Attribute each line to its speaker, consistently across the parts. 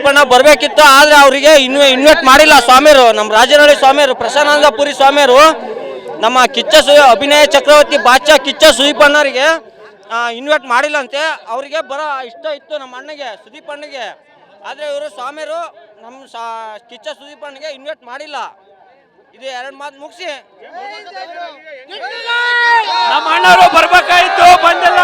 Speaker 1: ಸುದೀಪಣ್ಣ ಬರಬೇಕಿತ್ತು, ಆದ್ರೆ ಅವರಿಗೆ ಇನ್ವೆ ಇನ್ವೆಟ್ ಮಾಡಿಲ್ಲ ಸ್ವಾಮಿಯರು ನಮ್ಮ ರಾಜನಹಳ್ಳಿ ಸ್ವಾಮಿಯರು ಪ್ರಸನ್ನಾನಂದ ಪುರಿ ಸ್ವಾಮಿಯರು ನಮ್ಮ ಕಿಚ್ಚ ಸು, ಅಭಿನಯ ಚಕ್ರವರ್ತಿ ಬಾಚ ಕಿಚ್ಚ ಸುದೀಪಣ್ಣರಿಗೆ ಇನ್ವೈಟ್ ಮಾಡಿಲ್ಲ ಅಂತೆ ಅವರಿಗೆ ಬರೋ ಇಷ್ಟ ಇತ್ತು ನಮ್ಮ ಅಣ್ಣಗೆ ಸುದೀಪ್ ಅಣ್ಣಗೆ ಆದರೆ ಇವರು ಸ್ವಾಮಿಯರು ನಮ್ಮ ಸಾ, ಕಿಚ್ಚ ಸುದೀಪಣ್ಣಗೆ ಇನ್ವೈಟ್ ಮಾಡಿಲ್ಲ. ಇದು ಎರಡು ಮಾತು ಮುಗಿಸಿ.
Speaker 2: ನಮ್ಮ ಅಣ್ಣವರು ಬರ್ಬೇಕಾಯ್ತು, ಬಂದಿಲ್ಲ.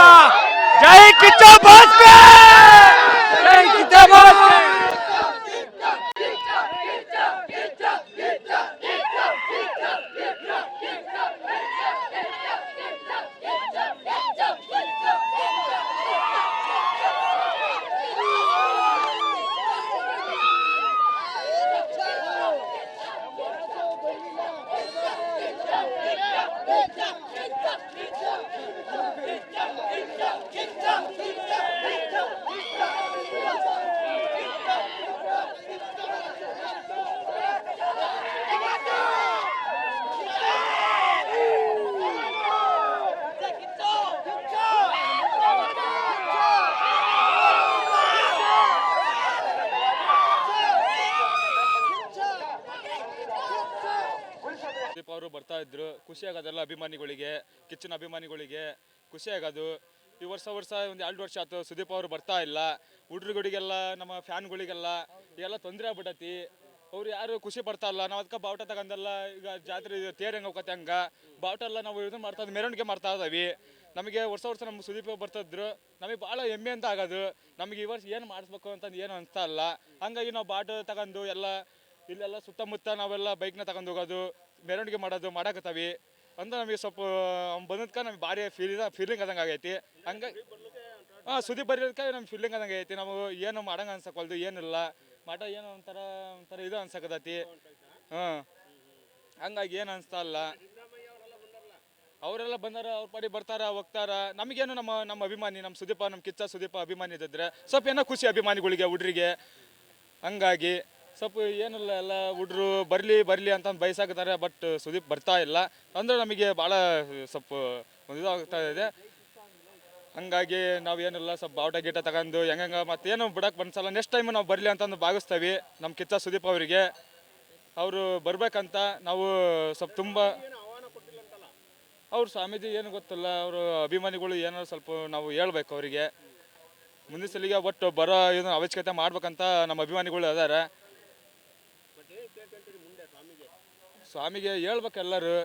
Speaker 3: ದೀಪ ಅವರು ಬರ್ತಾ ಇದ್ರು. ಖುಷಿಯಾಗೋದೆಲ್ಲ ಅಭಿಮಾನಿಗಳಿಗೆ, ಕಿಚ್ಚಿನ ಅಭಿಮಾನಿಗಳಿಗೆ ಖುಷಿ ಆಗೋದು. ಈ ವರ್ಷ ವರ್ಷ ಒಂದು ಎರಡು ವರ್ಷ ಆಯ್ತು ಸುದೀಪ್ ಅವರು ಬರ್ತಾ ಇಲ್ಲ. ಹುಡ್ರುಗಳಿಗೆಲ್ಲ, ನಮ್ಮ ಫ್ಯಾನ್ಗಳಿಗೆಲ್ಲ ಎಲ್ಲ ತೊಂದರೆ ಆಗ್ಬಿಟ್ಟತಿ ಅವ್ರು ಯಾರು ಖುಷಿ ಪಡ್ತಾ ಇಲ್ಲ. ನಾವು ಅದಕ್ಕೆ ಬಾವುಟ ತಗೊಂಡೆಲ್ಲ ಈಗ ಜಾತ್ರೆ ತೇರ್ ಹೆಂಗೆ ಹೋಗತ್ತೆ ಹಂಗೆ? ಬಾವುಟ ಎಲ್ಲ ನಾವು ಇದನ್ನ ಮಾಡ್ತಾ ಮೆರವಣಿಗೆ ಮಾಡ್ತಾ ಇದ್ದೀವಿ ನಮಗೆ ವರ್ಷ ವರ್ಷ ನಮ್ಮ ಸುದೀಪ್ ಬರ್ತಿದ್ರು ನಮಗೆ ಭಾಳ ಹೆಮ್ಮೆ ಅಂತ ಆಗೋದು. ನಮಗೆ ಈ ವರ್ಷ ಏನು ಮಾಡಿಸ್ಬೇಕು ಅಂತ ಏನು ಅನಿಸ್ತಾ ಇಲ್ಲ. ಹಂಗಾಗಿ ನಾವು ಬಾಟ ತಗೊಂಡು ಎಲ್ಲ, ಇಲ್ಲೆಲ್ಲ ಸುತ್ತಮುತ್ತ ನಾವೆಲ್ಲ ಬೈಕ್ನ ತಗೊಂಡು ಹೋಗೋದು. ಮೆರವಣಿಗೆ ಮಾಡೋದು ಮಾಡಕತ್ತಾವಿ. ಅಂದ್ರೆ ನಮಗೆ ಸ್ವಲ್ಪ ಬಂದದ್ಕ ನಮ್ಗೆ ಭಾರಿ ಫೀಲ್ ಫೀಲಿಂಗ್ ಆದಂಗೆ ಆಗೈತಿ. ಹಂಗಾಗಿ, ಹಾಂ ಸುದ್ದಿ ಬರೋದಕ್ಕೆ ನಮ್ಗೆ ಫೀಲಿಂಗ್ ಆದಂಗೆ ಐತಿ ನಾವು ಏನು ಮಾಡಂಗೆ ಅನ್ಸಕ್ವಲ್ದು ಏನಿಲ್ಲ. ಮಠ ಏನೋ ಒಂಥರ ಒಂಥರ ಇದು ಅನ್ಸಕತ್ತೈತಿ. ಹಾಂ. ಹಂಗಾಗಿ ಏನು ಅನಿಸ್ತಾ ಇಲ್ಲ. ಅವರೆಲ್ಲ ಬಂದಾರ, ಅವ್ರ ಪಾಡಿ ಬರ್ತಾರ, ಹೋಗ್ತಾರ. ನಮಗೇನು ನಮ್ಮ ನಮ್ಮ ಅಭಿಮಾನಿ, ನಮ್ಮ ಸುದೀಪ, ನಮ್ಮ ಕಿಚ್ಚ ಸುದೀಪ ಅಭಿಮಾನಿ ಇದ್ದಿದ್ರೆ ಸ್ವಲ್ಪ ಏನೋ ಖುಷಿ ಅಭಿಮಾನಿಗಳಿಗೆ, ಹುಡ್ರಿಗೆ. ಹಂಗಾಗಿ ಸ್ವಲ್ಪ ಏನಿಲ್ಲ, ಎಲ್ಲ ಹುಡ್ರು ಬರಲಿ ಬರಲಿ ಅಂತ ಬಯಸಾಕತ್ತಾರೆ ಬಟ್ ಸುದೀಪ್ ಬರ್ತಾ ಇಲ್ಲ. ಅಂದ್ರೆ ನಮಗೆ ಭಾಳ ಸ್ವಲ್ಪ ಒಂದು ಇದು ಆಗ್ತಾ ಇದೆ. ಹಂಗಾಗಿ ನಾವೇನಿಲ್ಲ ಸ್ವಲ್ಪ ಬಾವುಟ ಗೀಟ ತಗೊಂಡು ಮತ್ತೆ ಮತ್ತೇನು ಬಿಡಕ್ಕೆ ಬನ್ಸಲ್ಲ ನೆಕ್ಸ್ಟ್ ಟೈಮ್ ನಾವು ಬರಲಿ ಅಂತಂದು ಭಾಗಿಸ್ತೇವೆ ನಮ್ಮ ಕಿತ್ತ ಸುದೀಪ್ ಅವರಿಗೆ. ಅವರು ಬರ್ಬೇಕಂತ ನಾವು ಸ್ವಲ್ಪ ತುಂಬ ಅವ್ರು ಸ್ವಾಮೀಜಿ ಏನು ಗೊತ್ತಿಲ್ಲ, ಅವರು ಅಭಿಮಾನಿಗಳು ಏನೋ ಸ್ವಲ್ಪ ನಾವು ಹೇಳ್ಬೇಕು ಅವರಿಗೆ. ಮುಂದಿನ ಸಲಿಗೆ ಒಟ್ಟು ಬರೋ ಏನು ಅವಶ್ಯಕತೆ ಮಾಡ್ಬೇಕಂತ ನಮ್ಮ ಅಭಿಮಾನಿಗಳು ಅದಾರ ಸ್ವಾಮಿಗೆ. ಹೇಳ್ಬೇಕು ಎಲ್ಲರೂ.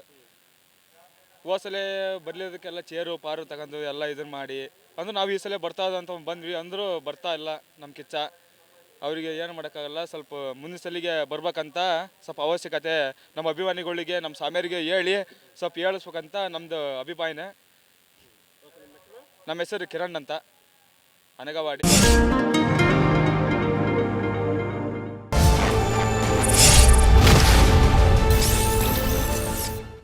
Speaker 3: ಹೋಸಲೆ ಬರ್ಲಿದಕ್ಕೆಲ್ಲ ಚೇರು ಪಾರು ತಗೊಂಡು ಎಲ್ಲ ಇದನ್ನ ಮಾಡಿ. ಅಂದ್ರೆ ನಾವು ಈ ಸಲ ಬರ್ತಾ ಅಂತ ಬಂದ್ವಿ. ಅಂದರೂ ಬರ್ತಾ ಇಲ್ಲ ನಮ್ಮ ಕಿಚ್ಚ. ಅವರಿಗೆ ಏನು ಮಾಡೋಕ್ಕಾಗಲ್ಲ ಸ್ವಲ್ಪ ಮುಂದಿನ ಸಲಿಗೆ ಬರ್ಬೇಕಂತ ಸ್ವಲ್ಪ ಅವಶ್ಯಕತೆ. ನಮ್ಮ ಅಭಿಮಾನಿಗಳಿಗೆ ನಮ್ಮ ಸ್ವಾಮಿಯರಿಗೆ ಹೇಳಿ ಸ್ವಲ್ಪ ಹೇಳಿಸ್ಬೇಕಂತ ನಮ್ಮದು ಅಭಿಪ್ರಾಯನೇ. ನಮ್ಮ ಹೆಸರು ಕಿರಣ್ ಅಂತ. ಅನಗವಾಡಿ.